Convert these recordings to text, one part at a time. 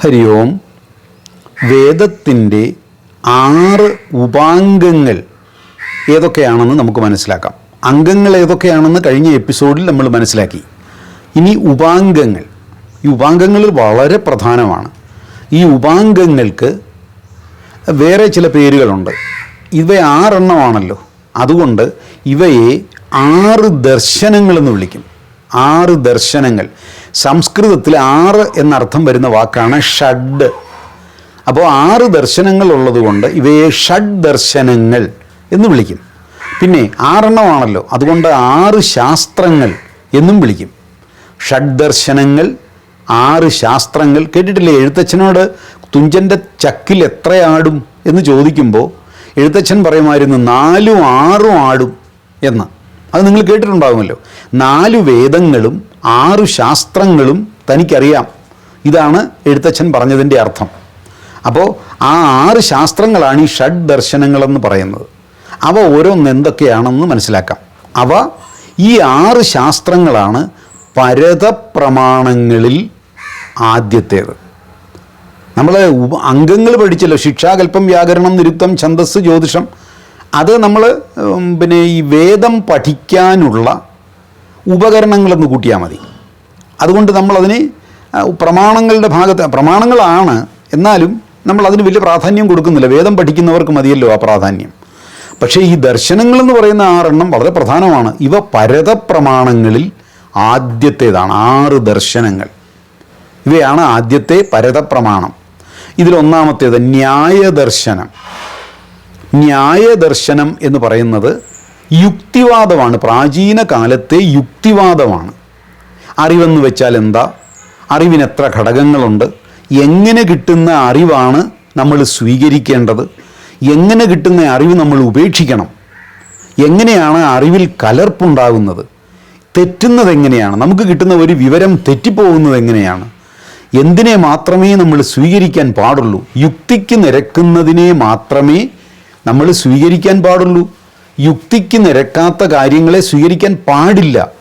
ഹരി ഓം വേദത്തിന്റെ ആറ് ഉപാംഗങ്ങൾ ഏതൊക്കെയാണെന്ന് നമുക്ക് മനസ്സിലാക്കാം. അംഗങ്ങൾ ഏതൊക്കെയാണെന്ന് കഴിഞ്ഞ എപ്പിസോഡിൽ നമ്മൾ മനസ്സിലാക്കി. ഇനി ഉപാംഗങ്ങൾ. ഈ ഉപാംഗങ്ങൾ വളരെ പ്രധാനമാണ്. ഈ ഉപാംഗങ്ങൾക്ക് വേറെ ചില പേരുകളുണ്ട്. ഇവ ആറെണ്ണമാണല്ലോ. അതുകൊണ്ട് ഇവയെ ആറ് ദർശനങ്ങളെന്ന് വിളിക്കും. ആറ് ദർശനങ്ങൾ. സംസ്കൃതത്തിൽ ആറ് എന്നർത്ഥം വരുന്ന വാക്കാണ് ഷഡ്. അപ്പോൾ ആറ് ദർശനങ്ങൾ ഉള്ളതുകൊണ്ട് ഇവയെ ഷഡ് ദർശനങ്ങൾ എന്ന് വിളിക്കും. പിന്നെ ആറെണ്ണമാണല്ലോ അതുകൊണ്ട് ആറ് ശാസ്ത്രങ്ങൾ എന്നും വിളിക്കും. ഷഡ് ദർശനങ്ങൾ ആറ് ശാസ്ത്രങ്ങൾ. കേട്ടിട്ടില്ലേ? എഴുത്തച്ഛനോട് തുഞ്ചന്റെ ചക്കിൽ എത്ര ആടും എന്ന് ചോദിക്കുമ്പോൾ എഴുത്തച്ഛൻ പറയുമായിരുന്നു നാലും ആറും ആടും എന്ന്. അത് നിങ്ങൾ കേട്ടിട്ടുണ്ടാകുമല്ലോ നാല് വേദങ്ങളും ആറ് ശാസ്ത്രങ്ങളും തനിക്കറിയാം. ഇതാണ് എഴുത്തച്ഛൻ പറഞ്ഞതിന്റെ അർത്ഥം. അപ്പോൾ ആ ആറ് ശാസ്ത്രങ്ങളാണ് ഈ ഷഡ് ദർശനങ്ങളെന്ന് പറയുന്നത്. അവ ഓരോന്ന് എന്തൊക്കെയാണെന്ന് മനസ്സിലാക്കാം. അവ ഈ ആറ് ശാസ്ത്രങ്ങളാണ് പരതപ്രമാണങ്ങളിൽ ആദ്യത്തേത്. നമ്മൾ അംഗങ്ങൾ പഠിച്ചല്ലോ. ശിക്ഷാകൽപ്പം വ്യാകരണം നിരുത്തം ഛന്ദസ് ജ്യോതിഷം. അത് നമ്മൾ പിന്നെ ഈ വേദം പഠിക്കാനുള്ള ഉപകരണങ്ങളെന്ന് കൂട്ടിയാൽ മതി. അതുകൊണ്ട് നമ്മളതിന് പ്രമാണങ്ങളുടെ ഭാഗത്ത് പ്രമാണങ്ങളാണ്. എന്നാലും നമ്മൾ അതിന് വലിയ പ്രാധാന്യം കൊടുക്കുന്നില്ല. വേദം പഠിക്കുന്നവർക്ക് മതിയല്ലോ ആ പ്രാധാന്യം. പക്ഷേ ഈ ദർശനങ്ങളെന്ന് പറയുന്ന ആറെണ്ണം വളരെ പ്രധാനമാണ്. ഇവ പരതപ്രമാണങ്ങളിൽ ആദ്യത്തേതാണ്. ആറ് ദർശനങ്ങൾ. ഇവയാണ് ആദ്യത്തെ പരതപ്രമാണം. ഇതിലൊന്നാമത്തേത് ന്യായദർശനം. ന്യായദർശനം എന്ന് പറയുന്നത് യുക്തിവാദമാണ്. പ്രാചീന കാലത്തെ യുക്തിവാദമാണ്. അറിവെന്ന് വെച്ചാൽ എന്താ? അറിവിന് എത്ര ഘടകങ്ങളുണ്ട്? എങ്ങനെ കിട്ടുന്ന അറിവാണ് നമ്മൾ സ്വീകരിക്കേണ്ടത്? എങ്ങനെ കിട്ടുന്ന അറിവ് നമ്മൾ ഉപേക്ഷിക്കണം? എങ്ങനെയാണ് അറിവിൽ കലർപ്പുണ്ടാകുന്നത്? തെറ്റുന്നത് എങ്ങനെയാണ് നമുക്ക് കിട്ടുന്ന ഒരു വിവരം തെറ്റിപ്പോകുന്നത് എങ്ങനെയാണ്? എന്തിനെ മാത്രമേ നമ്മൾ സ്വീകരിക്കാൻ പാടുള്ളൂ? യുക്തിക്ക് നിരക്കുന്നതിനെ മാത്രമേ നമ്മൾ സ്വീകരിക്കാൻ പാടുള്ളൂ. യുക്തിക്ക് നിരക്കാത്ത കാര്യങ്ങളെ സ്വീകരിക്കാൻ പാടില്ല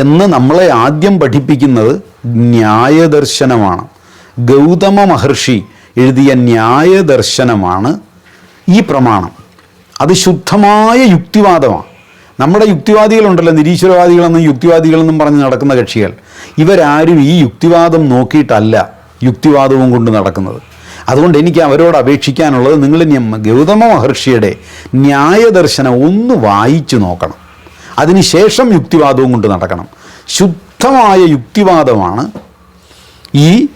എന്ന് നമ്മളെ ആദ്യം പഠിപ്പിക്കുന്നത് ന്യായദർശനമാണ്. ഗൗതമ മഹർഷി എഴുതിയ ന്യായദർശനമാണ് ഈ പ്രമാണം. അത് ശുദ്ധമായ യുക്തിവാദമാണ്. നമ്മുടെ യുക്തിവാദികളുണ്ടല്ലോ നിരീശ്വരവാദികളെന്നും യുക്തിവാദികളെന്നും പറഞ്ഞ് നടക്കുന്ന കക്ഷികൾ. ഇവരാരും ഈ യുക്തിവാദം നോക്കിയിട്ടല്ല യുക്തിവാദവും കൊണ്ട് നടക്കുന്നത്. അതുകൊണ്ട് എനിക്ക് അവരോട് അപേക്ഷിക്കാനുള്ളത് നിങ്ങൾ ഗൗതമ മഹർഷിയുടെ ന്യായദർശനം ഒന്ന് വായിച്ചു നോക്കണം. അതിനുശേഷം യുക്തിവാദവും കൊണ്ട് നടക്കണം. ശുദ്ധമായ യുക്തിവാദമാണ് ഈ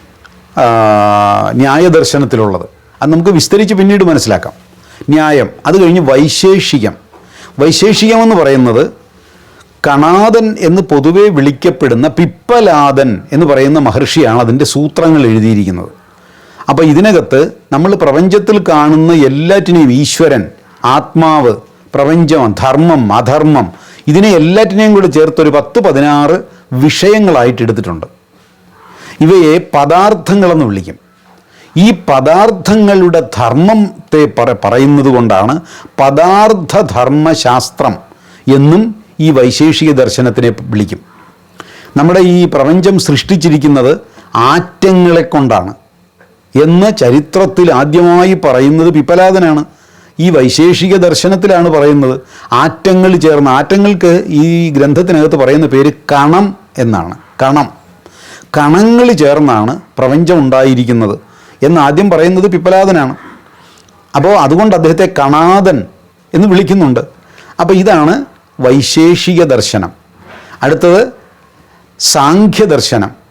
ന്യായദർശനത്തിലുള്ളത്. അത് നമുക്ക് വിസ്തരിച്ച് പിന്നീട് മനസ്സിലാക്കാം. ന്യായം അത് കഴിഞ്ഞ് വൈശേഷികം. വൈശേഷികമെന്ന് പറയുന്നത് കണാദൻ എന്ന് പൊതുവെ വിളിക്കപ്പെടുന്ന പിപ്പലാദൻ എന്ന് പറയുന്ന മഹർഷിയാണ് അതിന്റെ സൂത്രങ്ങൾ എഴുതിയിരിക്കുന്നത്. അപ്പോൾ ഇതിനകത്ത് നമ്മൾ പ്രപഞ്ചത്തിൽ കാണുന്ന എല്ലാറ്റിനെയും ഈശ്വരൻ ആത്മാവ് പ്രപഞ്ചം ധർമ്മം അധർമ്മം ഇതിനെ എല്ലാറ്റിനെയും കൂടി ചേർത്തൊരു പത്ത് പതിനാറ് വിഷയങ്ങളായിട്ട് എടുത്തിട്ടുണ്ട്. ഇവയെ പദാർത്ഥങ്ങളെന്ന് വിളിക്കും. ഈ പദാർത്ഥങ്ങളുടെ ധർമ്മത്തെ പറ പറയുന്നത് കൊണ്ടാണ് പദാർത്ഥധർമ്മശാസ്ത്രം എന്നും ഈ വൈശേഷിക ദർശനത്തിനെ വിളിക്കും. നമ്മുടെ ഈ പ്രപഞ്ചം സൃഷ്ടിച്ചിരിക്കുന്നത് ആറ്റങ്ങളെ കൊണ്ടാണ്. എന്ന് ചരിത്രത്തിൽ ആദ്യമായി പറയുന്നത് പിപ്പലാദനാണ് ഈ വൈശേഷിക ദർശനത്തിലാണ് പറയുന്നത്. ആറ്റങ്ങൾ ചേർന്ന് ആറ്റങ്ങൾക്ക് ഈ ഗ്രന്ഥത്തിനകത്ത് പറയുന്ന പേര് കണം എന്നാണ്. കണം. കണങ്ങൾ ചേർന്നാണ് പ്രപഞ്ചം ഉണ്ടായിരിക്കുന്നത് എന്ന് ആദ്യം പറയുന്നത് പിപ്പലാദനാണ് അപ്പോൾ അതുകൊണ്ട് അദ്ദേഹത്തെ കണാദൻ എന്ന് വിളിക്കുന്നുണ്ട്. അപ്പോൾ ഇതാണ് വൈശേഷിക ദർശനം. അടുത്തത് സാഖ്യദർശനം.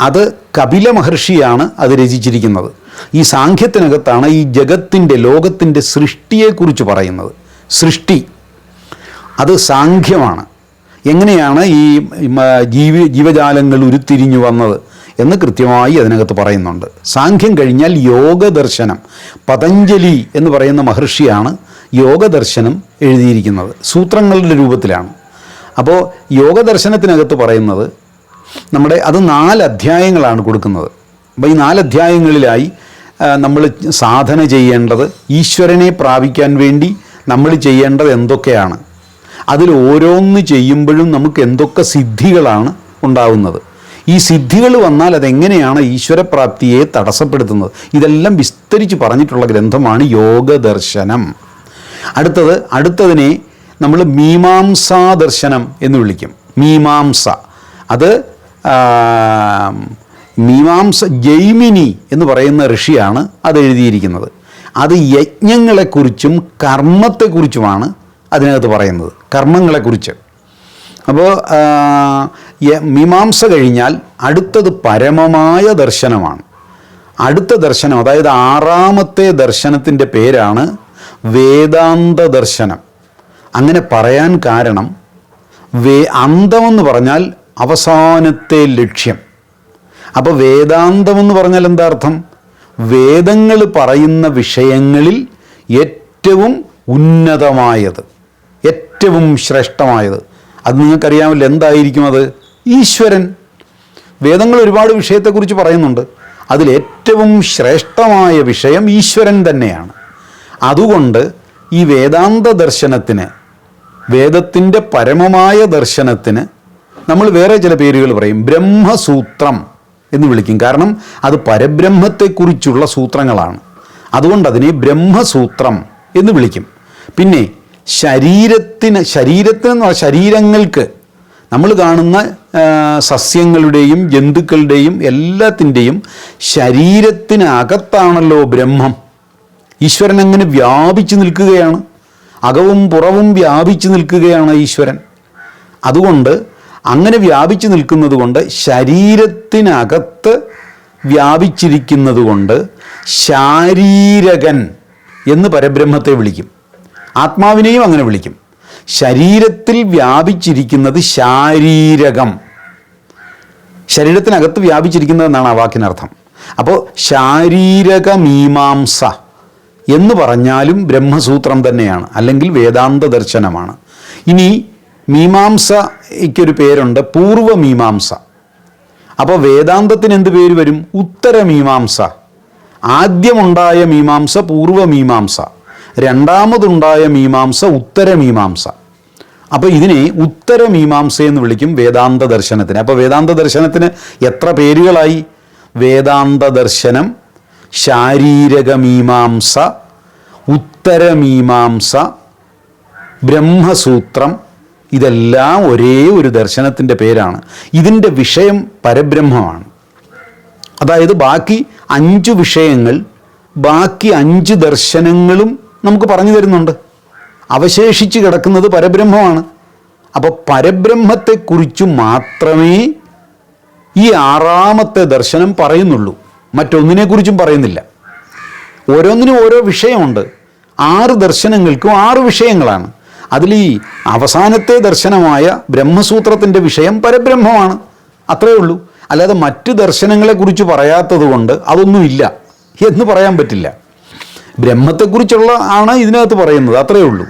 അത് കപില മഹർഷിയാണ് അത് രചിച്ചിരിക്കുന്നത്. ഈ സാഖ്യത്തിനകത്താണ് ഈ ജഗത്തിന്റെ ലോകത്തിന്റെ സൃഷ്ടിയെക്കുറിച്ച് പറയുന്നത്. സൃഷ്ടി. അത് സാഖ്യമാണ്. എങ്ങനെയാണ് ഈ ജീവ ജീവി ജീവജാലങ്ങൾ ഉരുത്തിരിഞ്ഞു വന്നത് എന്ന് കൃത്യമായി അതിനകത്ത് പറയുന്നുണ്ട്. സാഖ്യം കഴിഞ്ഞാൽ യോഗദർശനം പതഞ്ജലി എന്ന് പറയുന്ന മഹർഷിയാണ് യോഗദർശനം എഴുതിയിരിക്കുന്നത്. സൂത്രങ്ങളുടെ രൂപത്തിലാണ്. അപ്പോൾ യോഗദർശനത്തിനകത്ത് പറയുന്നത് നമ്മുടെ അത് നാല് അധ്യായങ്ങളാണ് കൊടുക്കുന്നത്. അപ്പോൾ ഈ നാല് അധ്യായങ്ങളിലായി നമ്മൾ സാധന ചെയ്യേണ്ടത് ഈശ്വരനെ പ്രാപിക്കാൻ വേണ്ടി നമ്മൾ ചെയ്യേണ്ടത് എന്തൊക്കെയാണ്? അതിൽ ഓരോന്ന് ചെയ്യുമ്പോഴും നമുക്ക് എന്തൊക്കെ സിദ്ധികളാണ് ഉണ്ടാവുന്നത്? ഈ സിദ്ധികൾ വന്നാൽ അതെങ്ങനെയാണ് ഈശ്വരപ്രാപ്തിയെ തടസ്സപ്പെടുത്തുന്നത്? ഇതെല്ലാം വിസ്തരിച്ച് പറഞ്ഞിട്ടുള്ള ഗ്രന്ഥമാണ് യോഗദർശനം. അടുത്തത് അടുത്തതിനെ നമ്മൾ മീമാംസാ ദർശനം എന്ന് വിളിക്കും. മീമാംസ. അത് മീമാംസ ജൈമിനി എന്ന് പറയുന്ന ഋഷിയാണ് അത് എഴുതിയിരിക്കുന്നത്. അത് യജ്ഞങ്ങളെക്കുറിച്ചും കർമ്മത്തെക്കുറിച്ചുമാണ് അതിനകത്ത് പറയുന്നത്. കർമ്മങ്ങളെക്കുറിച്ച്. അപ്പോൾ മീമാംസ കഴിഞ്ഞാൽ അടുത്തത് പരമമായ ദർശനമാണ്. അടുത്ത ദർശനം അതായത് ആറാമത്തെ ദർശനത്തിന്റെ പേരാണ് വേദാന്ത ദർശനം. അങ്ങനെ പറയാൻ കാരണം വേ അന്തമെന്ന് പറഞ്ഞാൽ അവസാനത്തെ ലക്ഷ്യം. അപ്പോൾ വേദാന്തം എന്ന് പറഞ്ഞാൽ എന്താ അർത്ഥം? വേദങ്ങൾ പറയുന്ന വിഷയങ്ങളിൽ ഏറ്റവും ഉന്നതമായത് ഏറ്റവും ശ്രേഷ്ഠമായത്. അത് നിങ്ങൾക്കറിയാമല്ലോ എന്തായിരിക്കും അത്? ഈശ്വരൻ. വേദങ്ങൾ ഒരുപാട് വിഷയത്തെക്കുറിച്ച് പറയുന്നുണ്ട്. അതിൽ ഏറ്റവും ശ്രേഷ്ഠമായ വിഷയം ഈശ്വരൻ തന്നെയാണ്. അതുകൊണ്ട് ഈ വേദാന്ത ദർശനത്തിന് വേദത്തിന്റെ പരമമായ ദർശനത്തിന് നമ്മൾ വേറെ ചില പേരുകൾ പറയും. ബ്രഹ്മസൂത്രം എന്ന് വിളിക്കും. കാരണം അത് പരബ്രഹ്മത്തെക്കുറിച്ചുള്ള സൂത്രങ്ങളാണ്. അതുകൊണ്ട് അതിനെ ബ്രഹ്മസൂത്രം എന്ന് വിളിക്കും. പിന്നെ ശരീരത്തിന് ശരീരത്തിന് എന്ന് പറഞ്ഞാൽ ശരീരങ്ങൾക്ക് നമ്മൾ കാണുന്ന സസ്യങ്ങളുടെയും ജന്തുക്കളുടെയും എല്ലാത്തിന്റെയും ശരീരത്തിനകത്താണല്ലോ ബ്രഹ്മം. ഈശ്വരൻ അങ്ങനെ വ്യാപിച്ചു നിൽക്കുകയാണ്. അകവും പുറവും വ്യാപിച്ചു നിൽക്കുകയാണ് ഈശ്വരൻ. അതുകൊണ്ട് അങ്ങനെ വ്യാപിച്ചു നിൽക്കുന്നത് കൊണ്ട് ശരീരത്തിനകത്ത് വ്യാപിച്ചിരിക്കുന്നത് കൊണ്ട് ശാരീരകൻ എന്ന് പരബ്രഹ്മത്തെ വിളിക്കും. ആത്മാവിനെയും അങ്ങനെ വിളിക്കും. ശരീരത്തിൽ വ്യാപിച്ചിരിക്കുന്നത് ശാരീരകം. ശരീരത്തിനകത്ത് വ്യാപിച്ചിരിക്കുന്നതെന്നാണ് ആ വാക്കിനർത്ഥം. അപ്പോൾ ശാരീരക മീമാംസ എന്ന് പറഞ്ഞാലും ബ്രഹ്മസൂത്രം തന്നെയാണ്. അല്ലെങ്കിൽ വേദാന്ത ദർശനമാണ്. ഇനി മീമാംസയ്ക്കൊരു പേരുണ്ട് പൂർവമീമാംസ അപ്പോൾ വേദാന്തത്തിന് എന്ത് പേര് വരും? ഉത്തരമീമാംസ ആദ്യമുണ്ടായ മീമാംസ പൂർവമീമാംസ രണ്ടാമതുണ്ടായ മീമാംസ ഉത്തരമീമാംസ അപ്പോൾ ഇതിനെ ഉത്തരമീമാംസ എന്ന് വിളിക്കും വേദാന്ത ദർശനത്തിന്. അപ്പോൾ വേദാന്ത ദർശനത്തിന് എത്ര പേരുകളായി? വേദാന്ത ദർശനം ശാരീരകമീമാംസ ഉത്തരമീമാംസ ബ്രഹ്മസൂത്രം ഇതെല്ലാം ഒരേ ഒരു ദർശനത്തിന്റെ പേരാണ്. ഇതിന്റെ വിഷയം പരബ്രഹ്മമാണ്. അതായത് ബാക്കി അഞ്ച് വിഷയങ്ങൾ ബാക്കി അഞ്ച് ദർശനങ്ങളും നമുക്ക് പറഞ്ഞു തരുന്നുണ്ട്. അവശേഷിച്ച് കിടക്കുന്നത് പരബ്രഹ്മമാണ്. അപ്പോൾ പരബ്രഹ്മത്തെക്കുറിച്ച് മാത്രമേ ഈ ആറാമത്തെ ദർശനം പറയുന്നുള്ളൂ. മറ്റൊന്നിനെക്കുറിച്ചും പറയുന്നില്ല. ഓരോന്നിനും ഓരോ വിഷയമുണ്ട്. ആറ് ദർശനങ്ങൾക്കും ആറ് വിഷയങ്ങളാണ്. അതിൽ ഈ അവസാനത്തെ ദർശനമായ ബ്രഹ്മസൂത്രത്തിന്റെ വിഷയം പരബ്രഹ്മമാണ്. അത്രയേ ഉള്ളൂ. അല്ലാതെ മറ്റ് ദർശനങ്ങളെക്കുറിച്ച് പറയാത്തത് കൊണ്ട് അതൊന്നുമില്ല എന്ന് പറയാൻ പറ്റില്ല. ബ്രഹ്മത്തെക്കുറിച്ചുള്ള ആണ് ഇതിനകത്ത് പറയുന്നത്. അത്രയേ ഉള്ളൂ.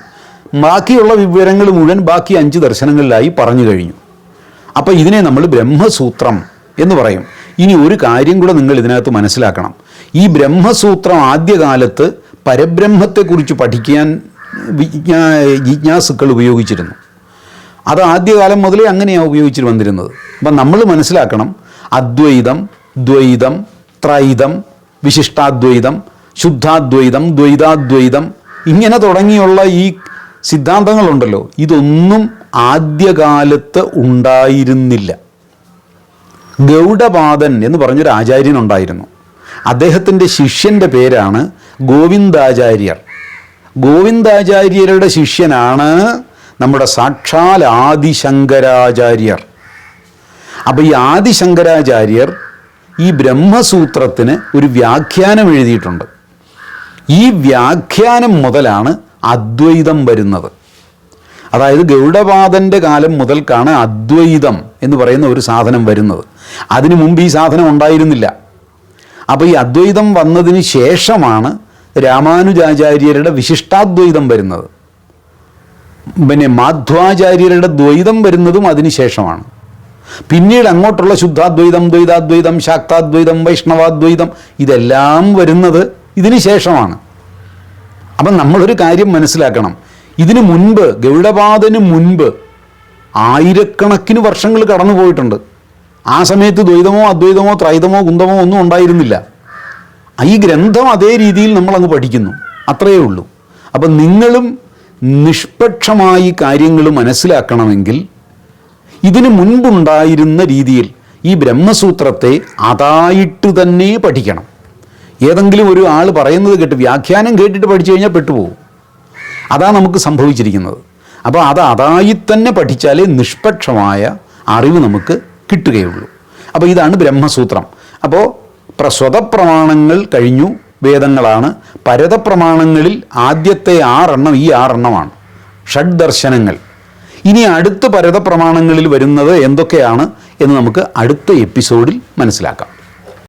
ബാക്കിയുള്ള വിവരങ്ങൾ മുഴുവൻ ബാക്കി അഞ്ച് ദർശനങ്ങളിലായി പറഞ്ഞു കഴിഞ്ഞു. അപ്പോൾ ഇതിനെ നമ്മൾ ബ്രഹ്മസൂത്രം എന്ന് പറയും. ഇനി ഒരു കാര്യം കൂടെ നിങ്ങൾ ഇതിനകത്ത് മനസ്സിലാക്കണം. ഈ ബ്രഹ്മസൂത്രം ആദ്യകാലത്ത് പരബ്രഹ്മത്തെക്കുറിച്ച് പഠിക്കാൻ വിജ്ഞാ ജിജ്ഞാസുക്കൾ ഉപയോഗിച്ചിരുന്നു. അത് ആദ്യകാലം മുതലേ അങ്ങനെയാണ് ഉപയോഗിച്ചിട്ട് വന്നിരുന്നത്. അപ്പം നമ്മൾ മനസ്സിലാക്കണം അദ്വൈതം ദ്വൈതം ത്രൈതം വിശിഷ്ടാദ്വൈതം ശുദ്ധാദ്വൈതം ദ്വൈതാദ്വൈതം ഇങ്ങനെ തുടങ്ങിയുള്ള ഈ സിദ്ധാന്തങ്ങളുണ്ടല്ലോ. ഇതൊന്നും ആദ്യകാലത്ത് ഉണ്ടായിരുന്നില്ല. ഗൗഡപാദൻ എന്ന് പറഞ്ഞൊരു ആചാര്യനുണ്ടായിരുന്നു. അദ്ദേഹത്തിന്റെ ശിഷ്യന്റെ പേരാണ് ഗോവിന്ദാചാര്യർ. ഗോവിന്ദാചാര്യരുടെ ശിഷ്യനാണ് നമ്മുടെ സാക്ഷാൽ ആദിശങ്കരാചാര്യർ. അപ്പോൾ ഈ ആദിശങ്കരാചാര്യർ ഈ ബ്രഹ്മസൂത്രത്തിന് ഒരു വ്യാഖ്യാനം എഴുതിയിട്ടുണ്ട്. ഈ വ്യാഖ്യാനം മുതലാണ് അദ്വൈതം വരുന്നത്. അതായത് ഗൗഡപാദന്റെ കാലം മുതൽക്കാണ് അദ്വൈതം എന്ന് പറയുന്ന ഒരു സാധനം വരുന്നത്. അതിനു മുമ്പ് ഈ സാധനം ഉണ്ടായിരുന്നില്ല. അപ്പോൾ ഈ അദ്വൈതം വന്നതിന് ശേഷമാണ് രാമാനുജാചാര്യരുടെ വിശിഷ്ടാദ്വൈതം വരുന്നത്. പിന്നെ മാധ്വാചാര്യരുടെ ദ്വൈതം വരുന്നതും അതിനുശേഷമാണ് പിന്നീട് അങ്ങോട്ടുള്ള ശുദ്ധാദ്വൈതം ദ്വൈതാദ്വൈതം ശാക്താദ്വൈതം വൈഷ്ണവാദ്വൈതം ഇതെല്ലാം വരുന്നത് ഇതിനു ശേഷമാണ്. അപ്പം നമ്മളൊരു കാര്യം മനസ്സിലാക്കണം. ഇതിനു മുൻപ് ഗൗഡപാദന് മുൻപ് ആയിരക്കണക്കിന് വർഷങ്ങൾ കടന്നു പോയിട്ടുണ്ട് ആ സമയത്ത് ദ്വൈതമോ അദ്വൈതമോ ത്രൈതമോ കുന്തമോ ഒന്നും ഉണ്ടായിരുന്നില്ല. ഈ ഗ്രന്ഥം അതേ രീതിയിൽ നമ്മളങ്ങ് പഠിക്കുന്നു. അത്രയേ ഉള്ളൂ. അപ്പം നിങ്ങളും നിഷ്പക്ഷമായി കാര്യങ്ങൾ മനസ്സിലാക്കണമെങ്കിൽ ഇതിന് മുൻപുണ്ടായിരുന്ന രീതിയിൽ ഈ ബ്രഹ്മസൂത്രത്തെ അതായിട്ട് തന്നെ പഠിക്കണം. ഏതെങ്കിലും ഒരു ആൾ പറയുന്നത് കേട്ട് വ്യാഖ്യാനം കേട്ടിട്ട് പഠിച്ചു കഴിഞ്ഞാൽ പെട്ടുപോകും. അതാ നമുക്ക് സംഭവിച്ചിരിക്കുന്നത്. അപ്പോൾ അത് അതായി തന്നെ പഠിച്ചാലേ നിഷ്പക്ഷമായ അറിവ് നമുക്ക് കിട്ടുകയുള്ളൂ. അപ്പോൾ ഇതാണ് ബ്രഹ്മസൂത്രം. അപ്പോൾ പ്രസ്വതപ്രമാണങ്ങൾ കഴിഞ്ഞു വേദങ്ങളാണ്. പരതപ്രമാണങ്ങളിൽ ആദ്യത്തെ ആറെണ്ണം ഈ ആറെണ്ണമാണ്. ഷഡ് ദർശനങ്ങൾ ഇനി അടുത്ത പരതപ്രമാണങ്ങളിൽ വരുന്നത് എന്തൊക്കെയാണ് എന്ന് നമുക്ക് അടുത്ത എപ്പിസോഡിൽ മനസ്സിലാക്കാം.